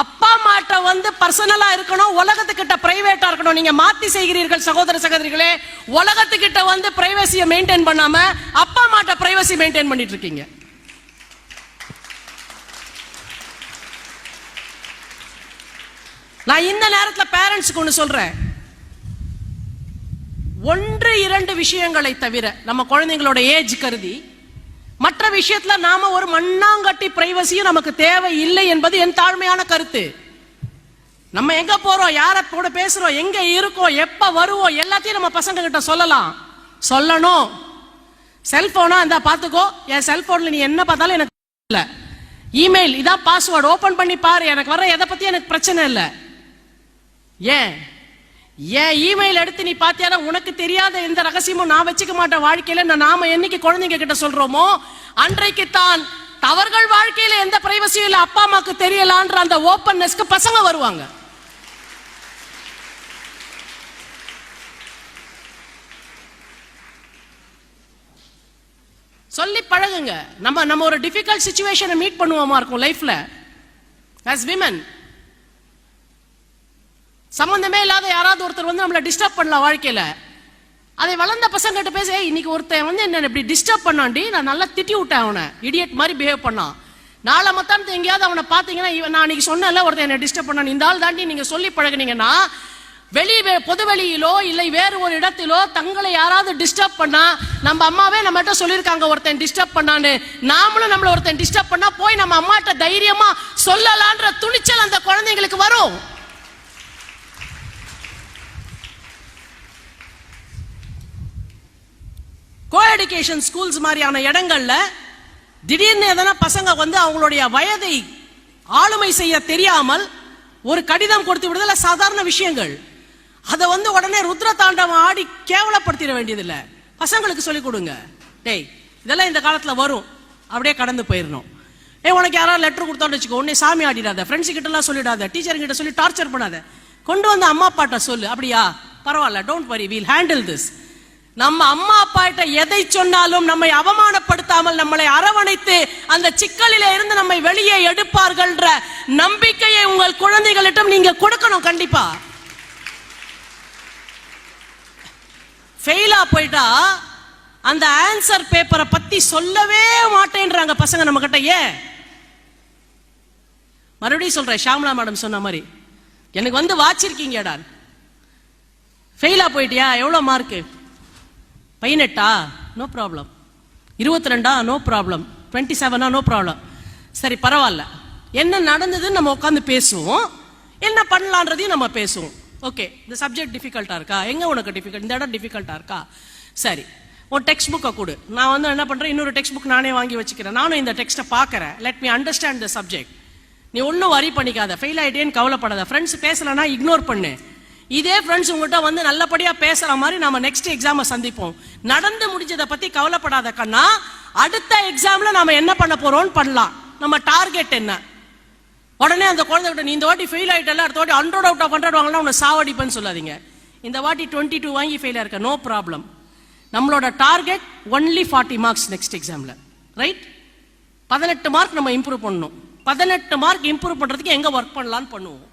அப்பா அம்மாட்ட வந்து பர்சனலா இருக்கணும் உலகத்துக்கிட்ட பிரைவேட்டா இருக்கணும். நீங்க மாத்தி செய்கிறீர்கள் சகோதர சகோதரிகளே. உலகத்துக்கிட்ட வந்து பிரைவசியை மெயின்டைன் பண்ணாம அப்பா அம்மாட்ட பிரைவசி மெயின்டைன் பண்ணிட்டு இருக்கீங்க. நான் இந்த நேரத்தில் பேரண்ட்ஸுக்கு ஒன்று சொல்றேன். ஒன்று இரண்டு விஷயங்களை தவிர நம்ம குழந்தைங்களோட ஏஜ் கருதி மற்ற விஷயத்துல நாம ஒரு மண்ணாங்கட்டி பிரைவசியும் நமக்கு தேவை இல்லை என்பது என் தாழ்மையான கருத்து. நம்ம எங்க போறோம் யார கூட பேசுறோம் எங்க இருக்கோம் எப்ப வருவோம் எல்லாத்தையும் நம்ம பசங்க கிட்ட சொல்லலாம். சொல்லணும். செல்போனா இந்த பாத்துக்கோ என் செல்போன்ல நீ என்ன பார்த்தாலும் எனக்கு இல்ல இமெயில் இதான் பாஸ்வேர்டு ஓபன் பண்ணி பாரு எனக்கு வர எதை பத்தி எனக்கு பிரச்சனை இல்லை. ஏன்? ஏன் இமெயில் எடுத்து நீ பாத்தியானா உனக்கு தெரியாத எந்த ரகசியமும் நான் வச்சுக்க மாட்டேன். வாழ்க்கையில நான் நாம என்னைக்கு குழந்தைங்க கிட்ட சொல்றோமோ அன்றைக்கு தான் அவர்கள் வாழ்க்கையில எந்த பிரைவசியும் இல்ல அப்பா அம்மாக்கு தெரியலான்ற அந்த ஓப்பன்னஸ்க்கு பசங்க வருவாங்க. சொல்லி பழகுங்க. நம்ம நம்ம ஒரு டிஃபிகல்ட் சுச்சுவேஷனை மீட் பண்ணுவோமா இருக்கும் லைஃப்ல as விமன் சம்பந்தமே இல்லாத யாராவது ஒருத்தர் வந்து நம்மளை டிஸ்டர்ப் பண்ணலாம் வாழ்க்கையில. அதை வளர்ந்த பசங்கிட்ட பேச இன்னைக்கு ஒருத்தன் வந்து என்ன இப்படி டிஸ்டர்ப் பண்ணாண்டி நான் நல்லா திட்டி விட்டேன் அவனை. இடியட் மாதிரி பிஹேவ் பண்ணான். நாளை மத்தானத்து எங்கேயாவது அவனை பார்த்தீங்கன்னா இவன் நான் அன்னைக்கு சொன்னல ஒருத்தன் என்ன டிஸ்டர்ப் பண்ணான். இந்த ஆள் தாண்டி நீங்க சொல்லி பழகுனீங்கன்னா வெளி பொது வெளியிலோ இல்லை வேறு ஒரு இடத்திலோ தங்களை யாராவது டிஸ்டர்ப் பண்ணா நம்ம அம்மாவே நம்மகிட்ட சொல்லியிருக்காங்க ஒருத்தன் டிஸ்டர்ப் பண்ணான்னு. நாமளும் நம்மள ஒருத்தன் டிஸ்டர்ப் பண்ணா போய் நம்ம அம்மாட்ட தைரியமா சொல்லலான்ற துணிச்சல் அந்த குழந்தைங்களுக்கு வரும். கோ எஜுகேஷன் ஸ்கூல்ஸ் மாதிரியான இடங்கள்ல திடீர்னு எதனா பசங்க வந்து அவங்களுடைய வயதை ஆளுமை செய்ய தெரியாமல் ஒரு கடிதம் கொடுத்து விடுதல சாதாரண விஷயங்கள். அதை வந்து உடனே ருத்ர தாண்டவம் ஆடி கேவலப்படுத்திட வேண்டியதில்லை. பசங்களுக்கு சொல்லிக் கொடுங்க. டேய் இதெல்லாம் இந்த காலத்தில் வரும். அப்படியே கடந்து போயிடணும் ஏ உனக்கு யாராவது லெட்டர் கொடுத்தோன்னு வச்சுக்கோ. உடனே சாமி ஆடிடாத ஃப்ரெண்ட்ஸ் கிட்டலாம் சொல்லிடாத டீச்சர் கிட்ட சொல்லி டார்ச்சர் பண்ணாத. கொண்டு வந்து அம்மா அப்பாட்ட சொல்லு. அப்படியா? பரவாயில்ல don't worry wheel handle this நம்ம அம்மா அப்பா கிட்ட எதை சொன்னாலும் நம்மை அவமானப்படுத்தாமல் நம்மளை அரவணைத்து அந்த சிக்கலில இருந்து நம்மை வெளியே எடுப்பார்கள்ன்ற நம்பிக்கையை உங்கள் குழந்தைகளிடம் நீங்க கொடுக்கணும் கண்டிப்பா. ஃபெயிலா போயிட்டா அந்த ஆன்சர் பேப்பரை பத்தி சொல்லவே மாட்டேன்றாங்க பசங்க நம்ம கிட்ட ஏன்? மறுபடியும் சொல்றேன் ஷாம்லா மேடம் சொன்ன மாதிரி எனக்கு வந்து வாச்சிருக்கீங்கடா. ஃபெயிலா போயிட்டியா? எவ்வளவு மார்க்கு பதினெட்டா? நோ ப்ராப்ளம் இருபத்தி ரெண்டா நோ ப்ராப்ளம் டுவெண்ட்டி செவனா நோ ப்ராப்ளம் சரி பரவாயில்ல. என்ன நடந்ததுன்னு நம்ம உட்காந்து பேசுவோம். என்ன பண்ணலான்றதையும் நம்ம பேசுவோம். ஓகே இந்த சப்ஜெக்ட் டிஃபிகல்ட்டா இருக்கா? எங்க உனக்கு டிஃபிகல்ட் இந்த இடம் டிஃபிகல்ட்டா இருக்கா? சரி ஒரு டெக்ஸ்ட் புக்கை கொடு. நான் வந்து என்ன பண்ணுறேன் இன்னொரு டெக்ஸ்ட் புக் நானே வாங்கி வச்சுக்கிறேன். நானும் இந்த டெக்ஸ்ட்டை பார்க்குறேன். Let me understand the subject நீ ஒன்றும் வரி பண்ணிக்காத. ஃபெயில் ஆகிட்டேன்னு கவலைப்படாத. ஃப்ரெண்ட்ஸ் பேசலைன்னா இக்னோர் பண்ணு. இதே ஃப்ரெண்ட்ஸ் உங்கள்கிட்ட வந்து நல்லபடியாக பேசுகிற மாதிரி நம்ம நெக்ஸ்ட் எக்ஸாமை சந்திப்போம். நடந்து முடிஞ்சதை பற்றி கவலைப்படாத கண்ணா அடுத்த எக்ஸாமில் நம்ம என்ன பண்ண போகிறோம்னு பண்ணலாம். நம்ம டார்கெட் என்ன? உடனே அந்த குழந்தைகிட்ட நீ இந்த வாட்டி ஃபெயில் ஆகிட்டல அடுத்த வாட்டி ஹண்ட்ரட் அவுட் ஆஃப் ஹண்ட்ரட் வாங்கலாம் உன்னை சாவடிப்பேன்னு சொல்லாதீங்க. இந்த வாட்டி டுவெண்ட்டி டூ வாங்கி ஃபெயில் ஆயிருக்க நோ ப்ராப்ளம் நம்மளோட target only forty marks next எக்ஸாமில் ரைட் பதினெட்டு மார்க் நம்ம இம்ப்ரூவ் பண்ணணும். பதினெட்டு மார்க் இம்ப்ரூவ் பண்ணுறதுக்கு எங்கே ஒர்க் பண்ணலான்னு பண்ணுவோம்.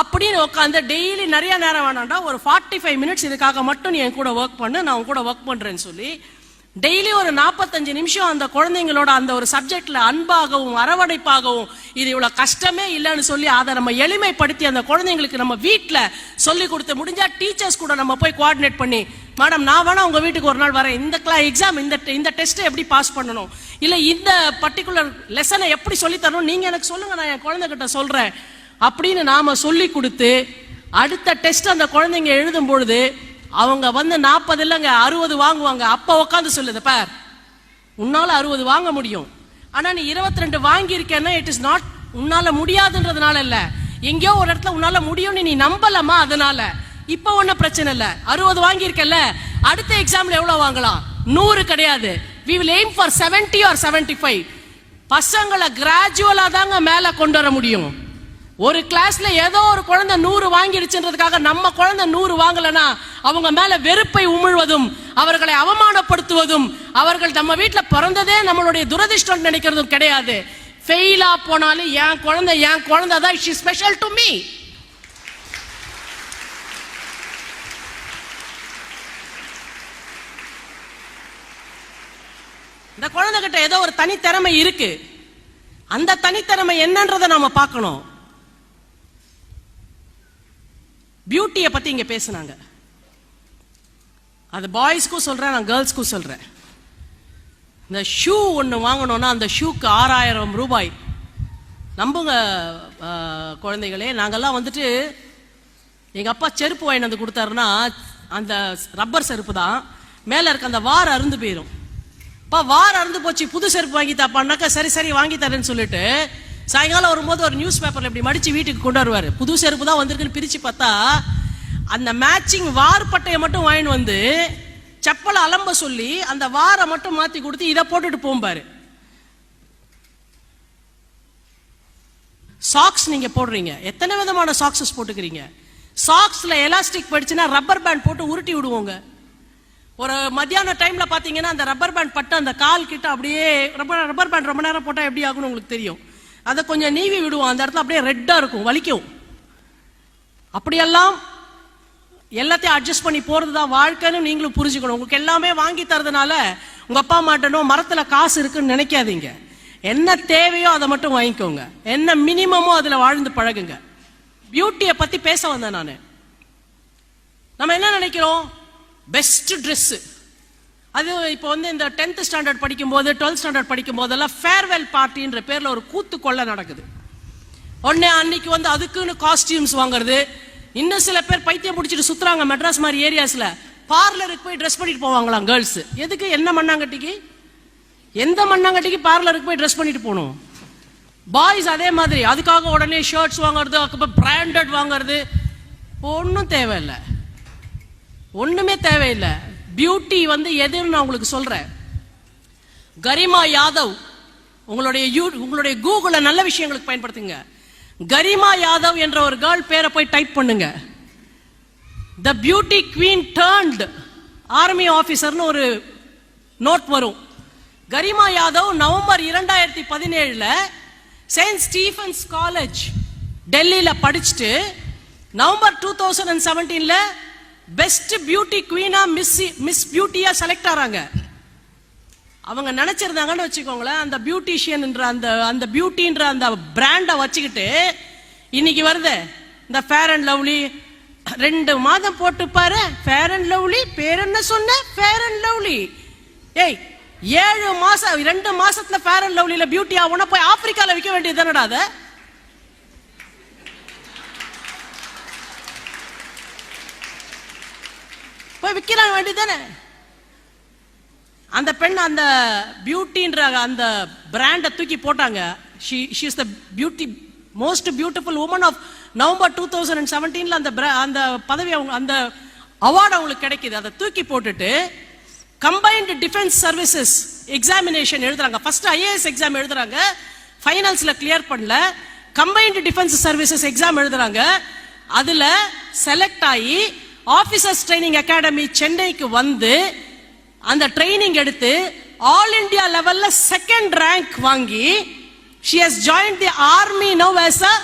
அப்படின்னு உட்காந்து டெய்லி நிறைய நேரம் வேணாம்டா ஒரு ஃபார்ட்டி ஃபைவ் மினிட்ஸ் இதுக்காக மட்டும் நீ என் கூட ஒர்க் பண்ணு நான் உன் கூட ஒர்க் பண்றேன்னு சொல்லி டெய்லி ஒரு நாற்பத்தஞ்சு நிமிஷம் அந்த குழந்தைங்களோட அந்த ஒரு சப்ஜெக்ட்ல அன்பாகவும் அரவணைப்பாகவும் இது இவ்வளவு கஷ்டமே இல்லைன்னு சொல்லி அதை நம்ம எளிமைப்படுத்தி அந்த குழந்தைங்களுக்கு நம்ம வீட்டில் சொல்லி கொடுத்து முடிஞ்சா டீச்சர்ஸ் கூட நம்ம போய் கோஆர்டினேட் பண்ணி மேடம் நான் வேணா உங்க வீட்டுக்கு ஒரு நாள் வரேன். இந்த கிளா எக்ஸாம் இந்த இந்த டெஸ்ட்டை எப்படி பாஸ் பண்ணணும்? இல்ல இந்த பர்டிகுலர் லெசனை எப்படி சொல்லி தரணும்? நீங்க எனக்கு சொல்லுங்க நான் என் குழந்தைகிட்ட சொல்றேன். அப்படின்னு நாம சொல்லி கொடுத்து அடுத்த டெஸ்ட் அந்த குழந்தைங்க எழுதும் பொழுது அவங்க வந்து நாற்பது இல்லைங்க அறுபது வாங்குவாங்க. அப்ப உட்காந்து சொல்லுது பார். உன்னால அறுபது வாங்க முடியும். ஆனா நீ இருபத்தி ரெண்டு வாங்கி இருக்கேன்னா இட் இஸ் நாட் உன்னால முடியாதுன்றதுனால இல்ல. எங்கேயோ ஒரு இடத்துல உன்னால முடியும்னு நீ நம்பலமா அதனால. இப்ப ஒன்னும் பிரச்சனை இல்ல. அறுபது வாங்கி இருக்கல அடுத்த எக்ஸாம்ல எவ்வளவு வாங்கலாம்? நூறு கிடையாது. We will aim for seventy or seventy five பசங்களை கிராஜுவலா தாங்க மேல கொண்டு வர முடியும். ஒரு கிளாஸ்ல ஏதோ ஒரு குழந்தை நூறு வாங்கிடுச்சுன்றதுக்காக நம்ம குழந்தை நூறு வாங்கலனா அவங்க மேல வெறுப்பை உமிழ்வதும் அவர்களை அவமானப்படுத்துவதும் அவர்கள் நம்ம வீட்டில் பிறந்ததே நம்மளுடைய துரதிருஷ்டம் நினைக்கிறதும் கிடையாது. ஃபெயிலா போனாலும் என் குழந்தை என் குழந்தை தான் ஷி ஸ்பெஷல் டு மீ இந்த குழந்தைகிட்ட ஏதோ ஒரு தனித்திறமை இருக்கு. அந்த தனித்திறமை என்னன்றதை நாம பார்க்கணும். பியூட்டியை பத்தி இங்க பேசுனாங்க. அது பாய்ஸ்க்கும் சொல்றேன் நான் கேர்ள்ஸ்க்கும் சொல்றேன். இந்த ஷூ ஒன்று வாங்கணும்னா அந்த ஷூக்கு ஆறாயிரம் ரூபாய். நம்புங்க குழந்தைகளே நாங்கெல்லாம் வந்துட்டு எங்கள் அப்பா செருப்பு வாங்கிட்டு வந்து கொடுத்தாருன்னா அந்த ரப்பர் செருப்பு தான். மேலே இருக்க அந்த வார் அருந்து போயிடும் அப்பா வார் அருந்து போச்சு புது செருப்பு வாங்கி தாப்பான்னாக்கா சரி சரி வாங்கி தரேன்னு சொல்லிட்டு சாயங்காலம் வரும்போது ஒரு நியூஸ் பேப்பர்ல இப்படி மடிச்சு வீட்டுக்கு கொண்டு வருவாரு. புது செருப்பு தான் வந்திருக்குன்னு பிரிச்சு பார்த்தா அந்த மேட்சிங் வார் பட்டையை மட்டும் வாங்கிட்டு வந்து செப்பலை அலம்ப சொல்லி அந்த வாரை மட்டும் மாத்தி கொடுத்து இதை போட்டுட்டு போம்பாரு சாக்ஸ் நீங்க போடுறீங்க. எத்தனை விதமான சாக்ஸஸ் போட்டுக்கிறீங்க? சாக்ஸ்ல எலாஸ்டிக் படிச்சுன்னா ரப்பர் பேண்ட் போட்டு உருட்டி விடுவோங்க. ஒரு மத்தியான டைம்ல பாத்தீங்கன்னா அந்த ரப்பர் பேண்ட் பட்டு அந்த கால் கிட்ட அப்படியே ரப்பர் ரப்பர் பேண்ட் ரொம்ப நேரம் போட்டா எப்படி ஆகும்னு உங்களுக்கு தெரியும். அதை கொஞ்சம் நீவி விடுவோம். அந்த இடத்துல அப்படியே ரெட்டா இருக்கும். வலிக்கும். அப்படியெல்லாம் எல்லாத்தையும் அட்ஜஸ்ட் பண்ணி போறது தான் வாழ்க்கைன்னு நீங்களும் புரிஞ்சுக்கணும். உங்களுக்கு எல்லாமே வாங்கி தரதுனால உங்க அப்பா மாட்டனும் மரத்துல காசு இருக்குன்னு நினைக்காதீங்க. என்ன தேவையோ அதை மட்டும் வாங்கிக்கோங்க. என்ன மினிமமோ அதுல வாழ்ந்து பழகுங்க. பியூட்டியை பத்தி பேச வந்தேன் நான். நம்ம என்ன நினைக்கிறோம்? பெஸ்ட் ட்ரெஸ்ஸு அது இப்போ வந்து இந்த டென்த் ஸ்டாண்டர்ட் படிக்கும்போது டுவெல்த் ஸ்டாண்டர்ட் படிக்கும் போதெல்லாம் ஃபேர்வெல் பார்ட்டின்ற பேரில் ஒரு கூத்து கொள்ள நடக்குது. உடனே அன்னைக்கு வந்து அதுக்குன்னு காஸ்டியூம்ஸ் வாங்குறது. இன்னும் சில பேர் பைத்தியம் பிடிச்சிட்டு சுத்துறாங்க மெட்ராஸ் மாதிரி ஏரியாஸ்ல பார்லருக்கு போய் ட்ரெஸ் பண்ணிட்டு போவாங்களாம் கேர்ள்ஸ் எதுக்கு? என்ன மண்ணாங்கட்டிக்கு? எந்த மண்ணாங்கட்டிக்கு பார்லருக்கு போய் ட்ரெஸ் பண்ணிட்டு போகணும்? பாய்ஸ் அதே மாதிரி. அதுக்காக உடனே ஷர்ட்ஸ் வாங்குறது அதுக்கப்புறம் பிராண்டட் வாங்குறது. ஒன்றும் தேவையில்லை. ஒன்றுமே தேவையில்லை. பியூட்டி வந்து எதுன்னு நான் உங்களுக்கு சொல்றேன். கரிமா யாதவ் உங்களுடைய யூ உங்களுடைய கூகுள நல்ல விஷயங்களுக்கு பயன்படுத்துங்க. கரிமா யாதவ் என்ற ஒரு கேர்ள் பேரை போய் டைப் பண்ணுங்க. The beauty queen turned army ஆஃபீஸர்னு ஒரு நோட் வரும். கரிமா யாதவ் நவம்பர் இரண்டாயிரத்தி பதினேழுல செயின்ட் ஸ்டீஃபன்ஸ் காலேஜ் டெல்லியில் படிச்சுட்டு நவம்பர் டூ தௌசண்ட் அண்ட் செவன்டீனில் பெஸ்ட் பியூட்டி குவீனா மிஸ் மிஸ் பியூட்டியா செலக்ட் ஆறாங்க. அவங்க நினைச்சிருந்தாங்கன்னு வச்சுக்கோங்களேன் அந்த பியூட்டிஷியன்ன்ற அந்த அந்த பியூட்டின்ற அந்த பிராண்டை வச்சுக்கிட்டு இன்னைக்கு வருது. இந்த ஃபேர் அண்ட் லவ்லி ரெண்டு மாதம் போட்டு பாரு. ஃபேர் அண்ட் லவ்லி பேர் என்ன சொன்ன? ஃபேர் அண்ட் லவ்லி ஏய் ஏழு மாசம் ரெண்டு மாசத்துல ஃபேர் அண்ட் லவ்லியில பியூட்டி ஆகும்னா போய் ஆப்பிரிக்கால விற்க வேண்டியது தானடா அதை? போய் விற்கிற வேண்டியதானே அந்த பெண் அந்த பியூட்டின்ற அந்த பிராண்டை தூக்கி போட்டாங்க. She she is the beauty most beautiful woman of November two thousand and செவன்டீனில் அந்த அந்த பதவி அவங்க அந்த அவார்டு அவங்களுக்கு கிடைக்குது. அதை தூக்கி போட்டுட்டு கம்பைன்டு டிஃபென்ஸ் சர்வீசஸ் எக்ஸாமினேஷன் எழுதுறாங்க. ஃபர்ஸ்ட் ஐஏஎஸ் எக்ஸாம் எழுதுறாங்க. ஃபைனல்ஸில் கிளியர் பண்ணல. கம்பைன்டு டிஃபென்ஸ் சர்வீசஸ் எக்ஸாம் எழுதுறாங்க. அதில் செலக்ட் ஆகி ஆபீசர்ஸ் ட்ரைனிங் அகாடமி சென்னைக்கு வந்து அந்த ட்ரைனிங் எடுத்து ஆல் இந்தியா லெவல்ல செகண்ட் ரேங்க் வாங்கி she has join the army no as a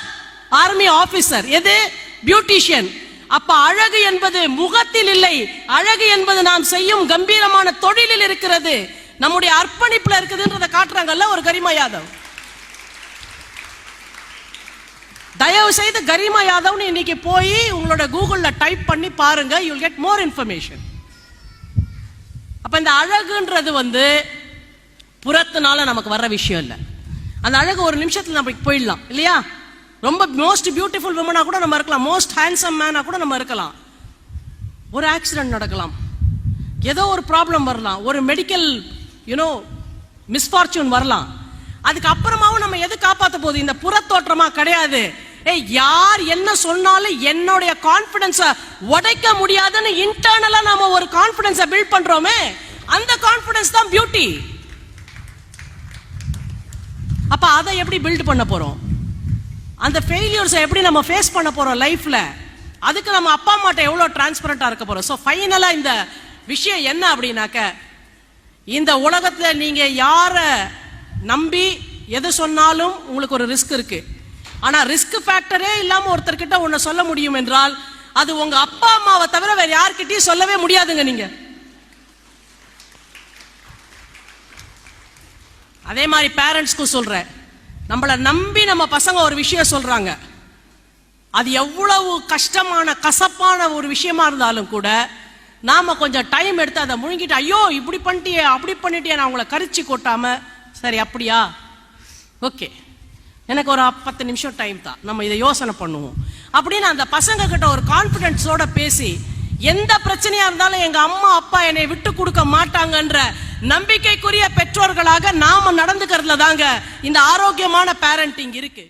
army officer எது? பியூட்டிஷியன் அப்ப அழகு என்பது முகத்தில் இல்லை. அழகு என்பது நாம் செய்யும் கம்பீரமான தொழிலில் இருக்கிறது. நம்முடைய அர்ப்பணிப்புல இருக்குதுன்றதை காட்டுறாங்கல்ல ஒரு கரிமா யாதவ். தயவு செய்து கரிமா யாதவ்னு இன்னைக்கு போய் உங்களோட கூகுள்ல டைப் பண்ணி பாருங்க யூல் கெட் மோர் இன்ஃபர்மேஷன் அப்ப இந்த அழகுன்றது வந்து புறத்தினால நமக்கு வர்ற விஷயம் இல்லை. அந்த அழகு ஒரு நிமிஷத்துல நம்ம போயிடலாம் இல்லையா? ரொம்ப மோஸ்ட் பியூட்டிஃபுல் விமனா கூட நம்ம இருக்கலாம் மோஸ்ட் ஹேண்ட்ஸம் மேனா கூட நம்ம இருக்கலாம். ஒரு ஆக்சிடென்ட் நடக்கலாம். ஏதோ ஒரு ப்ராப்ளம் வரலாம். ஒரு மெடிக்கல் யூனோ மிஸ்ஃபார்ச்சூன் வரலாம். அதுக்கு அப்புறமாவும் நம்ம எது காப்பாற்ற போகுது? இந்த புறத்தோற்றமா கிடையாது. யார் என்ன சொன்னாலும் என்னுடைய கான்பிடன்ஸ உடைக்க முடியாதுன்னு இன்டர்னலா நாம ஒரு கான்பிடன்ஸ பில்ட் பண்றோமே அந்த கான்பிடன்ஸ் தான் பியூட்டி அப்ப அதை எப்படி பில்ட் பண்ண போறோம்? அந்த ஃபெயிலியர்ஸை எப்படி நம்ம ஃபேஸ் பண்ண போறோம் லைஃப்ல அதுக்கு நம்ம அப்பா அம்மாட்ட எவ்வளவு டிரான்ஸ்பரண்டா இருக்க போறோம்? ஸோ ஃபைனலா இந்த விஷயம் என்ன அப்படின்னாக்க இந்த உலகத்துல நீங்க யார நம்பி எது சொன்னாலும் உங்களுக்கு ஒரு ரிஸ்க் இருக்கு. ஆனா ரிஸ்க் ஃபேக்டரே இல்லாம ஒருத்தர்கிட்ட ஒண்ணு சொல்ல முடியும் என்றால் அது உங்க அப்பா அம்மாவை தவிர வேற யார்கிட்டயும் சொல்லவே முடியாதுங்க நீங்க. அதே மாதிரி பேரண்ட்ஸ்க்கும் சொல்றேன். நம்மள நம்பி நம்ம பசங்க ஒரு விஷயம் சொல்றாங்க. அது எவ்வளவு கஷ்டமான கசப்பான ஒரு விஷயமா இருந்தாலும் கூட நாம கொஞ்சம் டைம் எடுத்து அதை முழுங்கிட்டு ஐயோ இப்படி பண்ணிட்டியே அப்படி பண்ணிட்டியே நான் உங்களை கரிச்சு கொட்டாம சரி அப்படியா? ஓகே எனக்கு ஒரு பத்து நிமிஷம் டைம் தான் நம்ம இதை யோசனை பண்ணுவோம். அப்படின்னு அந்த பசங்க கிட்ட ஒரு கான்பிடன்ஸோட பேசி எந்த பிரச்சனையா இருந்தாலும் எங்க அம்மா அப்பா என்னை விட்டு கொடுக்க மாட்டாங்கன்ற நம்பிக்கைக்குரிய பெற்றோர்களாக நாம நடந்துக்கிறதுல தாங்க இந்த ஆரோக்கியமான பேரண்டிங் இருக்கு.